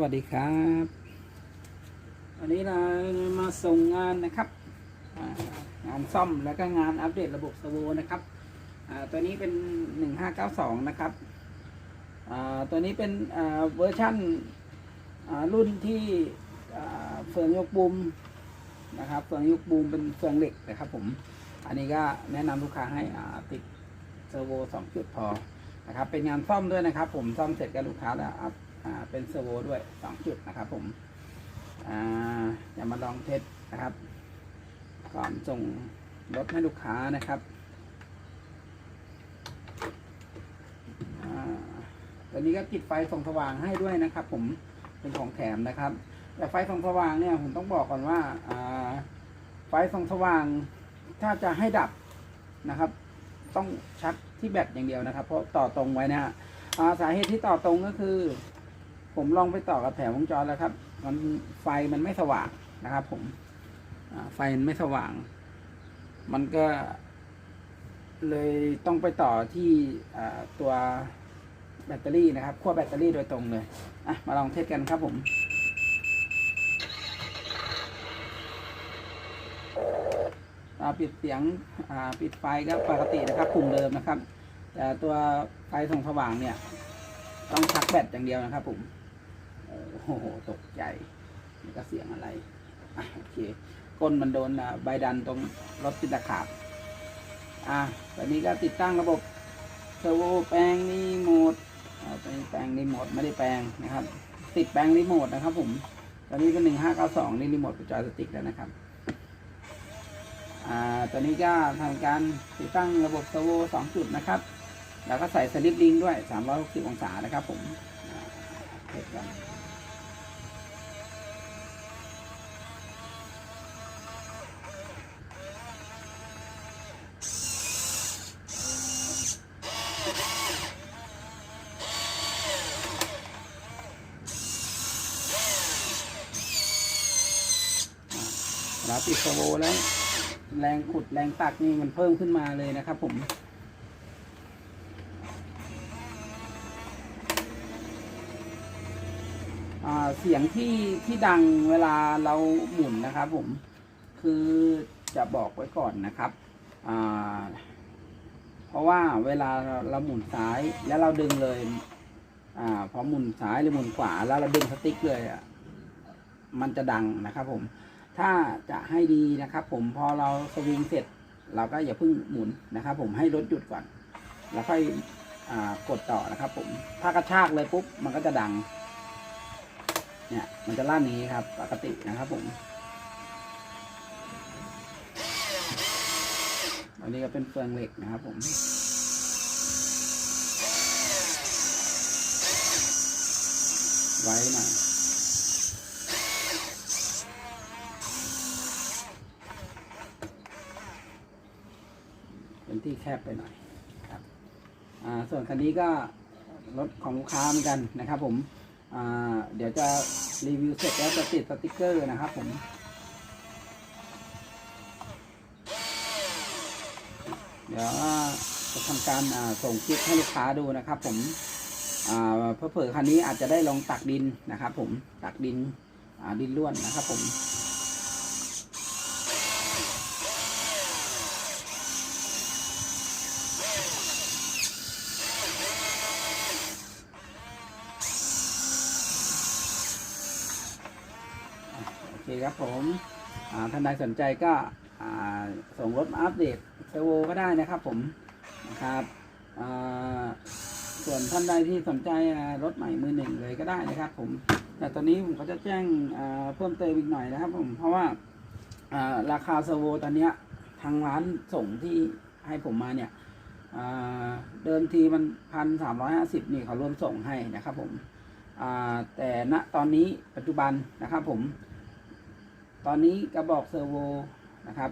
สวัสดีครับวันนี้เรามาส่งงานนะครับงานซ่อมแล้วก็งานอัปเดตระบบสโวนะครับตัวนี้เป็น 1592 นะครับตัวนี้เป็นเวอร์ชั่นรุ่นที่เฟืองยกบูมนะครับเฟืองยกบูมเป็นเฟืองเหล็กนะครับผม อันนี้ก็แนะนำลูกค้าให้ติดเซอร์โว2จุดพอนะครับ เป็นงานซ่อมด้วยนะครับ ผมซ่อมเสร็จกับลูกค้าแล้ว เป็นเซอร์โวด้วยสองจุดนะครับผมจะมาลองเทสนะครับ ก่อนส่งรถให้ลูกค้านะครับตอนนี้ก็ติดไฟส่องสว่างให้ด้วยนะครับ ผมเป็นของแถมนะครับ แต่ไฟส่องสว่างเนี่ยผมต้องบอกก่อนว่าไฟส่องสว่างถ้าจะให้ดับนะครับ ต้องชักที่แบตอย่างเดียวนะครับ เพราะต่อตรงไว้นะฮะสาเหตุที่ต่อตรงก็คือ ผมลองไปต่อกับแผงวงจรแล้วครับ มันไฟมันไม่สว่างนะครับ ผมไฟมันไม่สว่าง มันก็เลยต้องไปต่อที่ตัวแบตเตอรี่นะครับขั้วแบตเตอรี่โดยตรงเลยอะมาลองเทสกันครับผมปิดเสียงปิดไฟก็ปกตินะครับปุ่มเดิมนะครับ แต่ตัวไฟส่องสว่างเนี่ย ต้องชักแบตอย่างเดียวนะครับผม โอ้โหตกใจนี่ก็เสียงอะไรอะโอเคก้นมันโดนใบดันตรงรถติดตะขาบอะตอนนี้ก็ติดตั้งระบบเทอร์โวแปลงรีโมทอ่าตอนนี้แปลงรีโมทไม่ได้แปลงนะครับ ติดแปลงรีโมทนะครับ ผม ตอนนี้เป็นหนึ่งห้าเก้าสองนี่รีโมทเป็นจอยสติ๊กแล้วนะครับอ่าตอนนี้ก็ทำการติดตั้งระบบเทอร์โวสองจุดนะครับ แล้วก็ใส่สลิปลิงด้วย360องศานะครับ ผมอ่าเทสกัน เราติดโซโวแล้ว แรงขุดแรงตักนี่มันเพิ่มขึ้นมาเลยนะครับผมเสียงที่ที่ดังเวลาเราหมุนนะครับผมคือจะบอกไว้ก่อนนะครับอ่า เพราะว่าเวลาเราหมุนซ้ายแล้วเราดึงเลย อ่า พอหมุนซ้ายหรือหมุนขวาแล้วเราดึงสติ๊กเลยอะมันจะดังนะครับ ผม ถ้าจะให้ดีนะครับ ผมพอเราสวิงเสร็จ เราก็อย่าเพิ่งหมุนนะครับ ผมให้รถหยุดก่อน แล้วค่อยอ่ากดต่อนะครับ ผม ถ้ากระชากเลยปุ๊บมันก็จะดัง เนี่ย มันจะลั่นอย่านี้ครับ ปกตินะครับ ผม นนี้ก็เป็นเฟืองเหล็กนะครับผมไว้หน่อยเป็นที่แคบไปหน่อยครับอ่าส่วนคันนี้ก็รถของลูกค้าเหมือนกันนะครับผมอ่าเดี๋ยวจะรีวิวเสร็จแล้วจะติดสติกเกอร์นะครับผม ดี๋ยวจะทำการส่งคลิปให้ลูกค้าดูนะครับ ผมอ่าเพื่อคันนี้อาจจะได้ลองตักดินนะครับ ผมตักดินดินล้วนนะครับ ผมโอเคครับผมท่านใดสนใจก็ส่งรถมาอัปเดต เซอร์โวก็ได้นะครับผมนะครับส่วนท่านใดที่สนใจรถใหม่มือหนึ่งเลยก็ได้นะครับ ผม แต่ตอนนี้ผมก็จะแจ้งเพิ่มเติมอีกหน่อยนะครับ ผมเพราะว่าราคาเซอร์โวตอนนี้ทางร้านส่งที่ให้ผมมาเนี่ยเดิมทีมันพันสามร้อยห้าสิบนี่เขารวมส่งให้นะครับ ผมแต่ณตอนนี้ปัจจุบันนะครับ ผม ตอนนี้กระบอกเซอร์โวนะครับ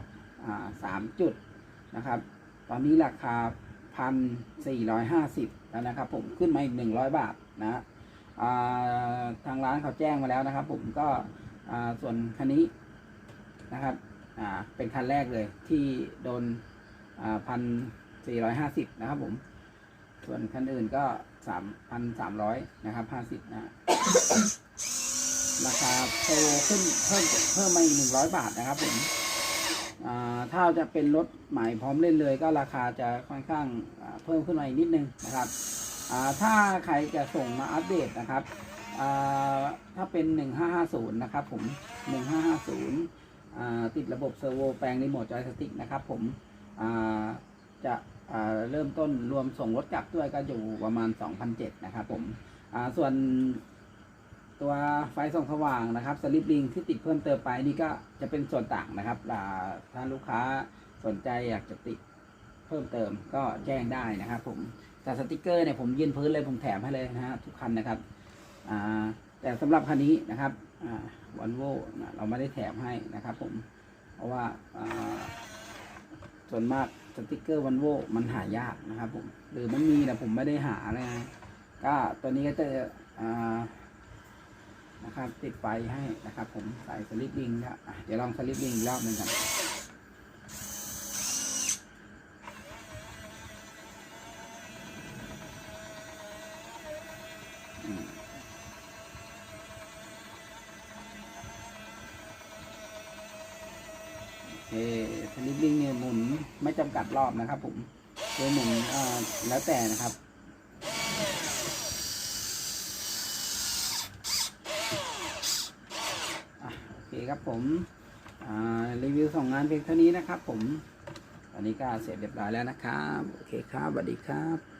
สามจุด นะครับ ตอนนี้ราคาพันสี่ร้อยห้าสิบแล้วนะครับผมขึ้นมาอีกหนึ่งร้อยบาทนะาทางร้านเขาแจ้งมาแล้วนะครับ ผมก็ส่วนคันนี้นะครับเป็นคันแรกเลยที่โดนพันสี่ร้อยห้าสิบนะครับผม ส่วนคันอื่นก็สามพันสามร้อยนะครับห้าสิบนะราคาโตขึ้นเพิ่มเพิ่มมาอีกหนึ่งร้อยบาทนะครับผม ถ้าจะเป็นรถใหม่พร้อมเล่นเลย ก็ราคาจะค่อนข้างเพิ่มขึ้นมาอีกนิดนึงนะครับถ้าใครจะส่งมาอัปเดตนะครับถ้าเป็น 1550 นะครับผม 1550อ่าติดระบบเซอร์โวแปลงรีโมทจอยสติ๊กนะครับผมจะเริ่มต้นรวมส่งรถกลับด้วยก็อยู่ประมาณ 2,007นะครับผมส่วน ตัวไฟส่องสว่างนะครับสลิปลิงที่ติดเพิ่มเติมไปนี่ก็จะเป็นส่วนต่างนะครับอ่าถ้าลูกค้าสนใจอยากจะติดเพิ่มเติมก็แจ้งได้นะครับ ผมแต่สติกเกอร์เนี่ยผมยืนพื้นเลยผมแถมให้เลยนะฮะทุกคันนะครับแต่สำหรับคันนี้นะครับวันโวเราไม่ได้แถมให้นะครับ ผมเพราะว่าส่วนมากสติกเกอร์วันโวมันหายากนะครับ ผมหรือมันมีแต่ผมไม่ได้หาเลยนะก็ตัวนี้ก็จะ นะครับ ติดไฟให้นะครับ ผมใส่สลิปลิงนะเดี๋ยวลองสลิปลิงอีกรอบหนึ่งกันอืมโอสลิปลิงเนี่ยหมุนไม่จำกัดรอบนะครับ ผมโดยหมุนอ่าแล้วแต่นะครับ อะโอเคครับผมรีวิวสองงานเพียงเท่านี้นะครับผมตอนนี้ก็เสร็จเรียบร้อยแล้วนะครับ โอเคครับสวัสดีครับ